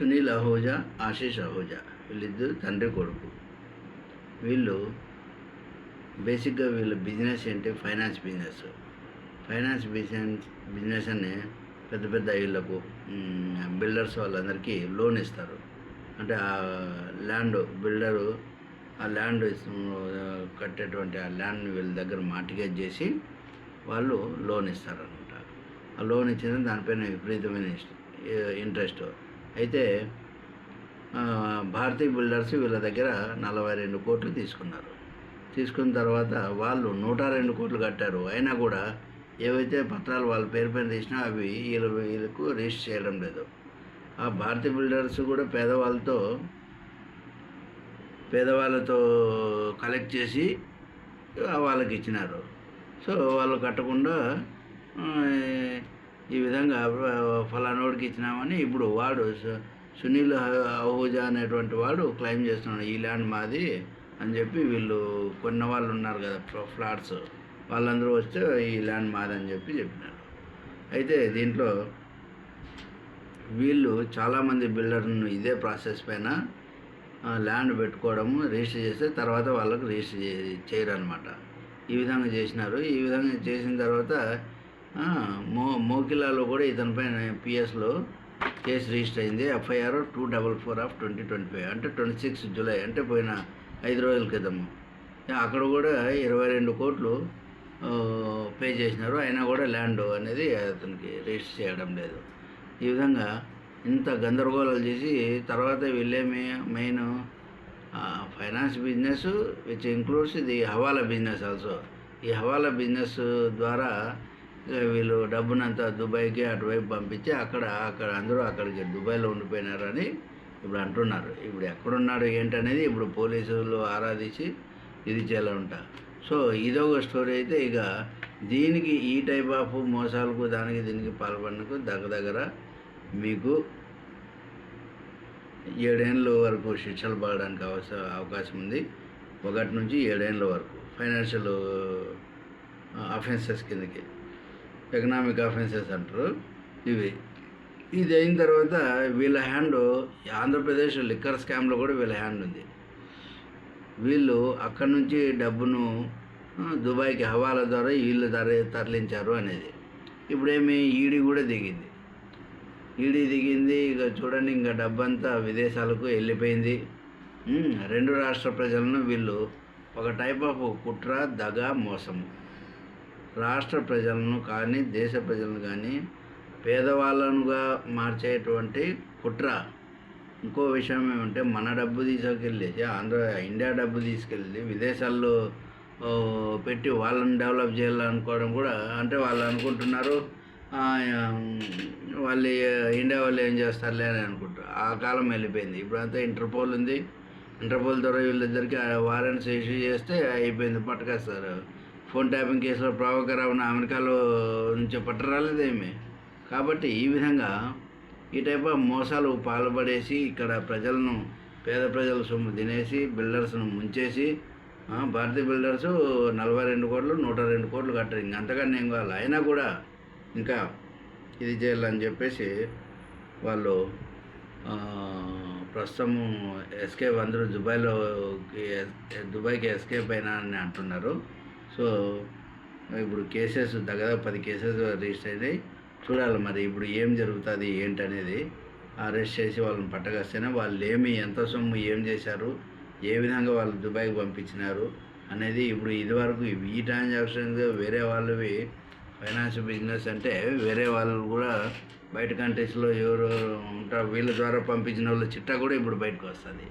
సునీల్ అహూజా ఆశీష్ అహూజా వీళ్ళిద్దరు తండ్రి కొడుకు. వీళ్ళు బేసిక్గా వీళ్ళ బిజినెస్ ఏంటి? Finance business. Finance business business అని పెద్ద పెద్ద ఇళ్ళకు బిల్డర్స్ వాళ్ళందరికీ లోన్ ఇస్తారు. అంటే ఆ ల్యాండ్ బిల్డరు ఆ ల్యాండ్ కట్టేటువంటి ఆ ల్యాండ్ని వీళ్ళ దగ్గర మార్టిగేజ్ చేసి వాళ్ళు లోన్ ఇస్తారనమాట ఆ లోన్ ఇచ్చిన దానిపైన విపరీతమైన ఇంట్రెస్ట్. అయితే భారతీయ బిల్డర్స్ వీళ్ళ దగ్గర నలభై రెండు కోట్లు తీసుకున్నారు. తీసుకున్న తర్వాత వాళ్ళు నూట రెండు కోట్లు కట్టారు. అయినా కూడా ఏవైతే పత్రాలు వాళ్ళ పేరు పైన తీసినా అవి వీళ్ళ వీళ్ళకు రిజిస్టర్ చేయడం లేదు. ఆ భారతీయ బిల్డర్స్ కూడా పేదవాళ్ళతో పేదవాళ్ళతో కలెక్ట్ చేసి వాళ్ళకి ఇచ్చినారు. సో వాళ్ళు కట్టకుండా ఈ విధంగా ఫలానోడికి ఇచ్చినామని ఇప్పుడు వాడు సు- సునీల్ అహూజా అనేటువంటి వాడు క్లెయిమ్ చేస్తున్నాడు ఈ ల్యాండ్ మాది అని చెప్పి వీళ్ళు కొన్న వాళ్ళు ఉన్నారు కదా ఫ్లాట్స్. వాళ్ళందరూ వస్తే ఈ ల్యాండ్ మాది అని చెప్పి చెప్పినారు. అయితే దీంట్లో వీళ్ళు చాలామంది బిల్డర్ను ఇదే ప్రాసెస్ పైన ల్యాండ్ పెట్టుకోవడము రిజిస్టర్ చేస్తే తర్వాత వాళ్ళకు రిజిస్టర్ చేయరు అనమాట ఈ విధంగా చేసినారు. ఈ విధంగా చేసిన తర్వాత మో మోకిలాలో కూడా ఇతనిపైన పిఎస్లో కేసు రిజిస్టర్ అయింది. FIR two double four of twenty twenty five. అంటే ట్వంటీ సిక్స్ జూలై అంటే పోయిన ఐదు రోజుల క్రితము అక్కడ కూడా ఇరవై రెండు కోట్లు పే చేసినారు. అయినా కూడా ల్యాండ్ అనేది అతనికి రిజిస్టర్ చేయడం లేదు. ఈ విధంగా ఇంత గందరగోళాలు చేసి తర్వాత వీళ్ళేమి main finance business which includes ఇది హవాలా బిజినెస్ ఆల్సో. ఈ హవాలా బిజినెస్ ద్వారా వీళ్ళు డబ్బునంతా దుబాయ్కి అటువైపు పంపించి అక్కడ అక్కడ అందరూ అక్కడికి దుబాయ్లో ఉండిపోయినారని ఇప్పుడు అంటున్నారు. ఇప్పుడు ఎక్కడున్నాడు ఏంటనేది ఇప్పుడు పోలీసులు ఆరాధించి ఇది చేయాలంట. సో ఇదొక స్టోరీ అయితే ఇక దీనికి ఈ టైప్ ఆఫ్ మోసాలకు దానికి దీనికి పాల్పడకు దగ్గర దగ్గర మీకు ఏడేళ్ళ వరకు శిక్షలు పడడానికి అవస అవకాశం ఉంది. ఒకటి నుంచి ఏడేళ్ళ వరకు ఫైనాన్షియల్ అఫెన్సెస్ కిందకి. ఎకనామిక్ అఫెన్సెస్ అంటారు. ఇవి. ఇది అయిన తర్వాత వీళ్ళ హ్యాండ్ ఆంధ్రప్రదేశ్ లిక్కర్ స్కామ్లో కూడా వీళ్ళ హ్యాండ్ ఉంది. వీళ్ళు అక్కడి నుంచి డబ్బును దుబాయ్కి హవాల ద్వారా వీళ్ళు తర తరలించారు అనేది. ఇప్పుడేమి ఈడీ కూడా దిగింది. ఈడీ దిగింది ఇక చూడండి ఇంకా డబ్బంతా విదేశాలకు వెళ్ళిపోయింది. రెండు రాష్ట్ర ప్రజలను వీళ్ళు ఒక టైప్ ఆఫ్ కుట్ర దగ మోసము. రాష్ట్ర ప్రజలను కానీ దేశ ప్రజలను కానీ పేదవాళ్ళనుగా మార్చేటువంటి కుట్ర. ఇంకో విషయం ఏమంటే మన డబ్బు తీసుకెళ్ళేసి ఆంధ్ర ఇండియా డబ్బు తీసుకెళ్ళి విదేశాల్లో పెట్టి వాళ్ళని డెవలప్ చేయాలనుకోవడం కూడా అంటే వాళ్ళు అనుకుంటున్నారు వాళ్ళు ఇండియా వాళ్ళు ఏం చేస్తారులే అని అనుకుంటారు. ఆ కాలం వెళ్ళిపోయింది. ఇప్పుడంతా ఇంటర్పోల్ ఉంది. ఇంటర్పోల్ ద్వారా వీళ్ళిద్దరికి వారెంట్స్ ఇష్యూ చేస్తే అయిపోయింది పట్టుకొస్తారు. ఫోన్ ట్యాపింగ్ కేసులో ప్రభాకర్ రావును అమెరికాలో నుంచి పట్టరాలేదేమి? కాబట్టి ఈ విధంగా ఈ టైప్ ఆఫ్ మోసాలు పాల్పడేసి ఇక్కడ ప్రజలను పేద ప్రజల సొమ్ము తినేసి బిల్డర్స్ను ముంచేసి భారతీయ బిల్డర్స్ నలభై రెండు కోట్లు నూట రెండు కోట్లు కట్టారు. ఇంక అంతకన్నా ఏం కావాలి? అయినా కూడా ఇంకా ఇది చేయాలని చెప్పేసి వాళ్ళు ప్రస్తుతము ప్రస్తుతం ఎస్కేప్ అందరూ దుబాయ్లో దుబాయ్కి ఎస్కేప్ అయినా అని అంటున్నారు. సో ఇప్పుడు కేసెస్ దగ్గర పది కేసెస్ రిజిస్టర్ అయినాయి. చూడాలి మరి ఇప్పుడు ఏం జరుగుతుంది ఏంటనేది. అరెస్ట్ చేసి వాళ్ళని పట్టగస్తేనే వాళ్ళు ఏమి ఎంత సొమ్ము ఏం చేశారు ఏ విధంగా వాళ్ళు దుబాయ్కి పంపించినారు అనేది ఇప్పుడు ఇదివరకు ఈ ట్రాన్సాక్షన్స్ వేరే వాళ్ళవి ఫైనాన్స్ బిజినెస్ అంటే వేరే వాళ్ళు కూడా బయట కంట్రీస్లో ఎవరు ఉంటారు వీళ్ళ ద్వారా పంపించిన వాళ్ళ చిట్టా కూడా ఇప్పుడు బయటకు వస్తుంది.